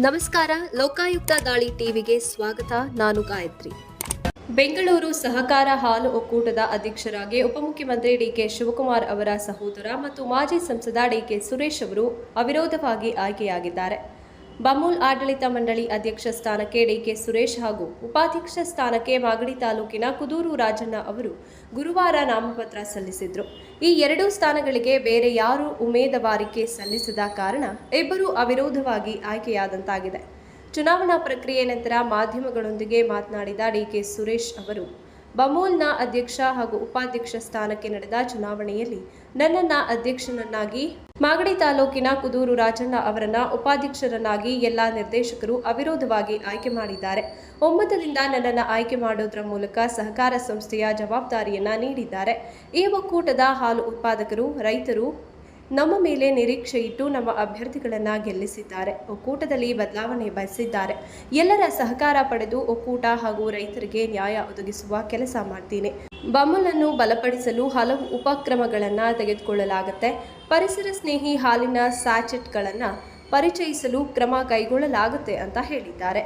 ನಮಸ್ಕಾರ, ಲೋಕಾಯುಕ್ತ ದಾಳಿ ಟಿವಿಗೆ ಸ್ವಾಗತ. ನಾನು ಗಾಯತ್ರಿ. ಬೆಂಗಳೂರು ಸಹಕಾರ ಹಾಲು ಒಕ್ಕೂಟದ ಅಧ್ಯಕ್ಷರಾಗಿ ಉಪಮುಖ್ಯಮಂತ್ರಿ ಡಿಕೆ ಶಿವಕುಮಾರ್ ಅವರ ಸಹೋದರ ಮತ್ತು ಮಾಜಿ ಸಂಸದ ಡಿಕೆ ಸುರೇಶ್ ಅವರು ಅವಿರೋಧವಾಗಿ ಆಯ್ಕೆಯಾಗಿದ್ದಾರೆ. ಬಮೂಲ್ ಆಡಳಿತ ಮಂಡಳಿ ಅಧ್ಯಕ್ಷ ಸ್ಥಾನಕ್ಕೆ ಡಿಕೆ ಸುರೇಶ್ ಹಾಗೂ ಉಪಾಧ್ಯಕ್ಷ ಸ್ಥಾನಕ್ಕೆ ಮಾಗಡಿ ತಾಲೂಕಿನ ಕುದೂರು ರಾಜಣ್ಣ ಅವರು ಗುರುವಾರ ನಾಮಪತ್ರ ಸಲ್ಲಿಸಿದ್ರು. ಈ ಎರಡೂ ಸ್ಥಾನಗಳಿಗೆ ಬೇರೆ ಯಾರೂ ಉಮೇದವಾರಿಕೆ ಸಲ್ಲಿಸದ ಕಾರಣ ಇಬ್ಬರು ಅವಿರೋಧವಾಗಿ ಆಯ್ಕೆಯಾದಂತಾಗಿದೆ. ಚುನಾವಣಾ ಪ್ರಕ್ರಿಯೆ ನಂತರ ಮಾಧ್ಯಮಗಳೊಂದಿಗೆ ಮಾತನಾಡಿದ ಡಿಕೆ ಸುರೇಶ್ ಅವರು ಬಮೂಲ್ನ ಅಧ್ಯಕ್ಷ ಹಾಗೂ ಉಪಾಧ್ಯಕ್ಷ ಸ್ಥಾನಕ್ಕೆ ನಡೆದ ಚುನಾವಣೆಯಲ್ಲಿ ನನ್ನನ್ನ ಅಧ್ಯಕ್ಷನನ್ನಾಗಿ ಮಾಗಡಿ ತಾಲೂಕಿನ ಕುದೂರು ರಾಜಣ್ಣ ಅವರನ್ನ ಉಪಾಧ್ಯಕ್ಷರನ್ನಾಗಿ ಎಲ್ಲಾ ನಿರ್ದೇಶಕರು ಅವಿರೋಧವಾಗಿ ಆಯ್ಕೆ ಮಾಡಿದ್ದಾರೆ. ಒಮ್ಮತದಿಂದ ನನ್ನನ್ನು ಆಯ್ಕೆ ಮಾಡೋದ್ರ ಮೂಲಕ ಸಹಕಾರ ಸಂಸ್ಥೆಯ ಜವಾಬ್ದಾರಿಯನ್ನ ನೀಡಿದ್ದಾರೆ. ಈ ಒಕ್ಕೂಟದ ಹಾಲು ಉತ್ಪಾದಕರು, ರೈತರು ನಮ್ಮ ಮೇಲೆ ನಿರೀಕ್ಷೆ ಇಟ್ಟು ನಮ್ಮ ಅಭ್ಯರ್ಥಿಗಳನ್ನು ಗೆಲ್ಲಿಸಿದ್ದಾರೆ. ಒಕ್ಕೂಟದಲ್ಲಿ ಬದಲಾವಣೆ ಬಯಸಿದ್ದಾರೆ. ಎಲ್ಲರ ಸಹಕಾರ ಪಡೆದು ಒಕ್ಕೂಟ ಹಾಗೂ ರೈತರಿಗೆ ನ್ಯಾಯ ಒದಗಿಸುವ ಕೆಲಸ ಮಾಡ್ತೀನಿ. ಬಮ್ಮಲನ್ನು ಬಲಪಡಿಸಲು ಹಲವು ಉಪಕ್ರಮಗಳನ್ನು ತೆಗೆದುಕೊಳ್ಳಲಾಗುತ್ತೆ. ಪರಿಸರ ಸ್ನೇಹಿ ಹಾಲಿನ ಸ್ಯಾಚೆಟ್ಗಳನ್ನು ಪರಿಚಯಿಸಲು ಕ್ರಮ ಕೈಗೊಳ್ಳಲಾಗುತ್ತೆ ಅಂತ ಹೇಳಿದ್ದಾರೆ.